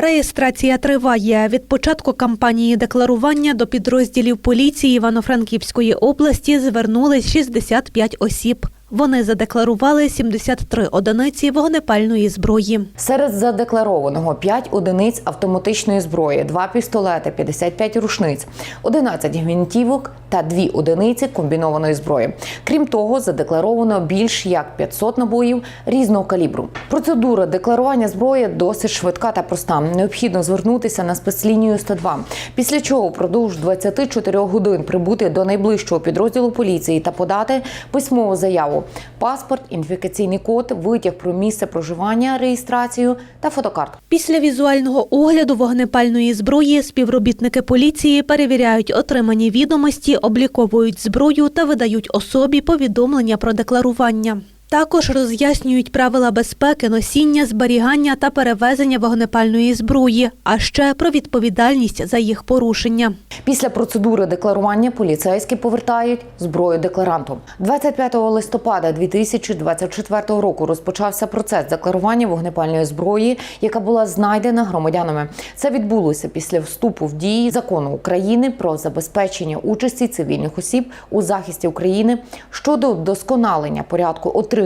Реєстрація триває. Від початку кампанії декларування до підрозділів поліції Івано-Франківської області звернулись 65 осіб. Вони задекларували 73 одиниці вогнепальної зброї. Серед задекларованого 5 одиниць автоматичної зброї, 2 пістолети, 55 рушниць, 11 гвинтівок та 2 одиниці комбінованої зброї. Крім того, задекларовано більш як 500 набоїв різного калібру. Процедура декларування зброї досить швидка та проста. Необхідно звернутися на спецлінію 102, після чого впродовж 24 годин прибути до найближчого підрозділу поліції та подати письмову заяву, паспорт, ідентифікаційний код, витяг про місце проживання, реєстрацію та фотокартку. Після візуального огляду вогнепальної зброї співробітники поліції перевіряють отримані відомості, обліковують зброю та видають особі повідомлення про декларування. Також роз'яснюють правила безпеки, носіння, зберігання та перевезення вогнепальної зброї, а ще про відповідальність за їх порушення. Після процедури декларування поліцейські повертають зброю декларанту. 25 листопада 2024 року розпочався процес декларування вогнепальної зброї, яка була знайдена громадянами. Це відбулося після вступу в дії закону України про забезпечення участі цивільних осіб у захисті України щодо вдосконалення порядку отримання,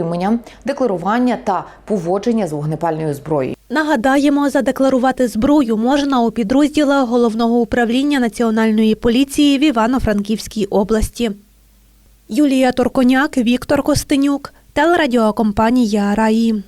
декларування та поводження з вогнепальною зброєю. Нагадаємо, задекларувати зброю можна у підрозділах головного управління національної поліції в Івано-Франківській області. Юлія Торконяк, Віктор Костенюк, телерадіокомпанія Раї.